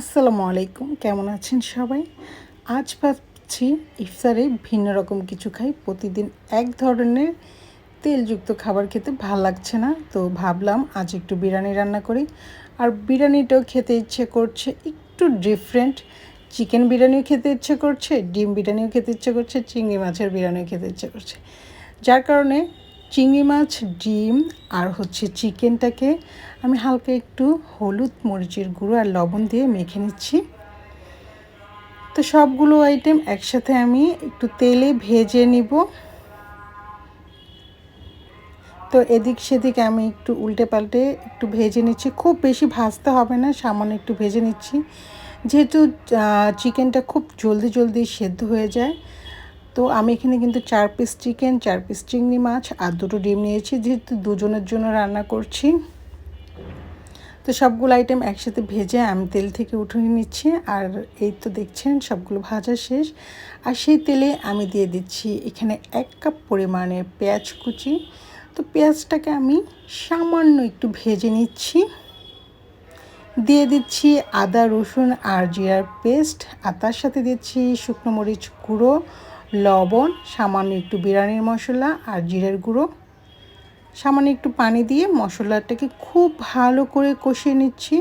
আসসালামু আলাইকুম, কেমন আছেন সবাই? আজ ভাবছি ইফতারে ভিন্ন রকম কিছু খাই। প্রতিদিন এক ধরনের তেলযুক্ত খাবার খেতে ভালো লাগছে না, তো ভাবলাম আজ একটু বিরিয়ানি রান্না করি। আর বিরিয়ানিটাও খেতে ইচ্ছে করছে একটু ডিফারেন্ট চিকেন বিরিয়ানিও খেতে ইচ্ছে করছে, ডিম বিরিয়ানিও খেতে ইচ্ছে করছে, চিংড়ি মাছের বিরিয়ানিও খেতে ইচ্ছে করছে। যার কারণে চিংড়ি মাছ, ডিম আর হচ্ছে চিকেনটাকে আমি হালকা একটু হলুদ মরিচের গুঁড়ো আর লবণ দিয়ে মেখে নিচ্ছি। তো সবগুলো আইটেম একসাথে আমি একটু তেলে ভেজে নিব। তো এদিক সেদিক আমি একটু উল্টে পাল্টে একটু ভেজে নিচ্ছি। খুব বেশি ভাজতে হবে না, সামান্য একটু ভেজে নিচ্ছি। যেহেতু চিকেনটা খুব জলদি জলদি সেদ্ধ হয়ে যায় তো আমি এখানে কিন্তু চার পিস চিকেন চার পিস চিংড়ি মাছ আর দুটো ডিম নিয়েছি, যেহেতু দুজনের জন্য রান্না করছি। তো সবগুলো আইটেম একসাথে ভেজে আমি তেল থেকে উঠিয়ে নিচ্ছি, আর এই তো দেখছেন সবগুলো ভাজা শেষ। আর সেই তেলে আমি দিয়ে দিচ্ছি এখানে এক কাপ পরিমাণে পেঁয়াজ কুচি। তো পেঁয়াজটাকে আমি সামান্য একটু ভেজে নিচ্ছি। দিয়ে দিচ্ছি আদা, রসুন, আর জিরার পেস্ট, আর তার সাথে দিচ্ছি শুকনো মরিচ গুঁড়ো, লবণ, সামান্য একটু বিরিয়ানির মশলা আর জিরের গুঁড়ো। সামান্য একটু পানি দিয়ে মশলাটাকে খুব ভালো করে কষিয়ে নিচ্ছি।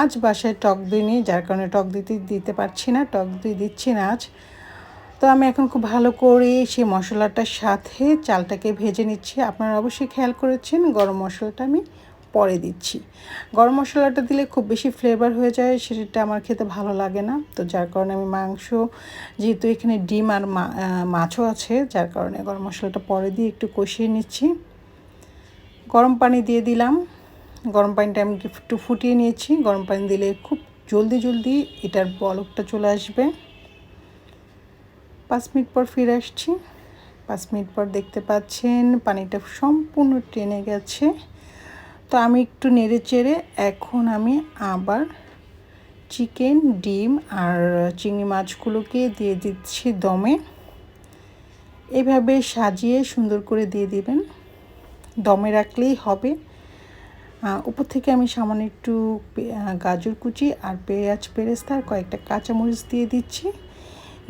আজ বাসায় টক দই নিয়ে যার কারণে টক দিতে দিতে পারছি না, টক দই দিচ্ছি না আজ। তো আমি এখন খুব ভালো করে সেই মশলাটার সাথে চালটাকে ভেজে নিচ্ছি। আপনারা অবশ্যই খেয়াল করেছেন, গরম মশলাটা আমি পরে দিচ্ছি। গরম মশলাটা দিলে খুব বেশি ফ্লেভার হয়ে যায়, সেটা আমার খেতে ভালো লাগে না। তো যার কারণে আমি মাংস, যেহেতু এখানে ডিম আর মাছও আছে, যার কারণে গরম মশলাটা পরে দিয়ে একটু কষিয়ে নিচ্ছি। গরম পানি দিয়ে দিলাম। গরম পানিটা আমি একটু ফুটিয়ে নিয়েছি। গরম পানি দিলে খুব জলদি জলদি এটার বলকটা চলে আসবে। পাঁচ মিনিট পর ফিরে আসছি। পাঁচ মিনিট পর দেখতে পাচ্ছেন, পানিটা সম্পূর্ণ টেনে গেছে। তো আমি একটু নেড়ে চেড়ে এখন আমি আবার চিকেন, ডিম আর চিংড়ি মাছগুলোকে দিয়ে দিচ্ছি দমে। এভাবে সাজিয়ে সুন্দর করে দিয়ে দিবেন। দমে রাখলেই হবে। উপর থেকে আমি সামান্য একটু গাজর কুচি আর পেঁয়াজ পেরেস্তা আর কয়েকটা কাঁচামরিচ দিয়ে দিচ্ছি।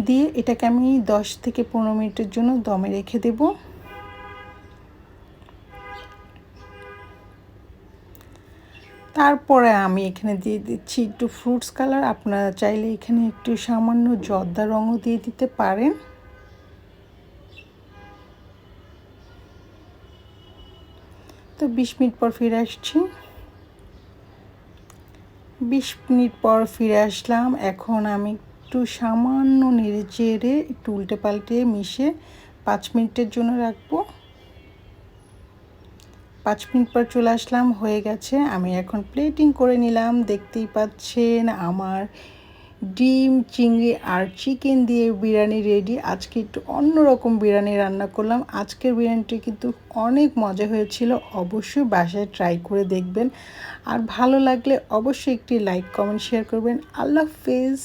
দিয়ে এটাকে আমি দশ থেকে পনেরো মিনিটের জন্য দমে রেখে দেবো। তারপরে আমি এখানে দিয়ে দিচ্ছি একটু ফ্রুটস কালার আপনারা চাইলে এখানে একটু সামান্য জর্দা রঙও দিয়ে দিতে পারেন। তো বিশ মিনিট পর ফিরে আসছি। বিশ মিনিট পর ফিরে আসলাম। এখন আমি একটু সামান্য নেড়ে চেড়ে একটু উল্টে পাল্টে মিশে পাঁচ মিনিটের জন্য রাখব। পাঁচ মিনিট পর চলে আসলাম, হয়ে গেছে। আমি এখন প্লেটিং করে নিলাম। দেখতেই পাচ্ছেন আমার ডিম, চিংড়ি আর চিকেন দিয়ে বিরিয়ানি রেডি আজকে একটু অন্যরকম বিরিয়ানি রান্না করলাম। আজকের বিরিয়ানিটি কিন্তু অনেক মজা হয়েছিল। অবশ্যই বাসায় ট্রাই করে দেখবেন। আর ভালো লাগলে অবশ্যই একটি লাইক কমেন্ট শেয়ার করবেন। আল্লাহ হাফেজ।